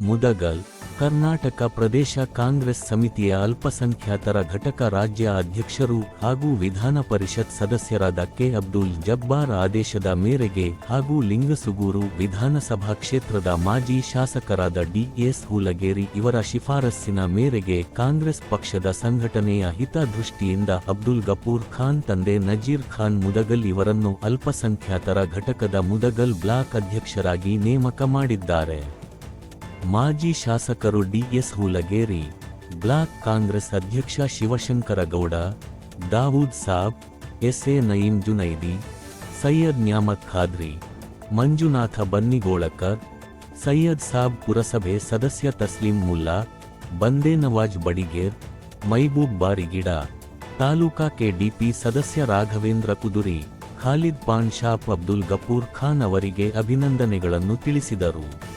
ಮುದಗಲ್, ಕರ್ನಾಟಕ ಪ್ರದೇಶ ಕಾಂಗ್ರೆಸ್ ಸಮಿತಿಯ ಅಲ್ಪಸಂಖ್ಯಾತರ ಘಟಕ ರಾಜ್ಯ ಅಧ್ಯಕ್ಷರು ಹಾಗೂ ವಿಧಾನ ಪರಿಷತ್ ಸದಸ್ಯರಾದ ಕೆ. ಅಬ್ದುಲ್ ಜಬ್ಬಾರ್ ಆದೇಶದ ಮೇರೆಗೆ ಹಾಗೂ ಲಿಂಗಸುಗೂರು ವಿಧಾನಸಭಾ ಕ್ಷೇತ್ರದ ಮಾಜಿ ಶಾಸಕರಾದ ಡಿಎಸ್ ಹೂಲಗೇರಿ ಇವರ ಶಿಫಾರಸ್ಸಿನ ಮೇರೆಗೆ ಕಾಂಗ್ರೆಸ್ ಪಕ್ಷದ ಸಂಘಟನೆಯ ಹಿತದೃಷ್ಟಿಯಿಂದ ಅಬ್ದುಲ್ ಗಫೂರ್ ಖಾನ್ ತಂದೆ ನಜೀರ್ ಖಾನ್ ಮುದಗಲ್ ಇವರನ್ನು ಅಲ್ಪಸಂಖ್ಯಾತರ ಘಟಕದ ಮುದಗಲ್ ಬ್ಲಾಕ್ ಅಧ್ಯಕ್ಷರಾಗಿ ನೇಮಕ ಮಾಡಿದ್ದಾರೆ. ಮಾಜಿ ಶಾಸಕರು ಡಿಎಸ್ ಹೂಲಗೇರಿ, ಬ್ಲಾಕ್ ಕಾಂಗ್ರೆಸ್ ಅಧ್ಯಕ್ಷ ಶಿವಶಂಕರಗೌಡ, ದಾವೂದ್ ಸಾಬ್, ಎಸ್ಎ ನಯೀಂ ಜುನೈದಿ, ಸೈಯದ್ ನ್ಯಾಮತ್ ಖಾದ್ರಿ, ಮಂಜುನಾಥ ಬನ್ನಿಗೋಳಕರ್, ಸೈಯದ್ ಸಾಬ್ ಪುರಸಭೆ ಸದಸ್ಯ ತಸ್ಲೀಂ ಮುಲ್ಲಾ, ಬಂದೇ ನವಾಜ್ ಬಡಿಗೇರ್, ಮೈಬೂಬ್ ಬಾರಿಗಿಡ, ತಾಲೂಕಾ ಕೆಡಿಪಿ ಸದಸ್ಯ ರಾಘವೇಂದ್ರ ಕುದುರಿ, ಖಾಲಿದ್ ಪಾನ್ ಶಾಪ್ ಅಬ್ದುಲ್ ಗಫೂರ್ ಖಾನ್ ಅವರಿಗೆ ಅಭಿನಂದನೆಗಳನ್ನು ತಿಳಿಸಿದರು.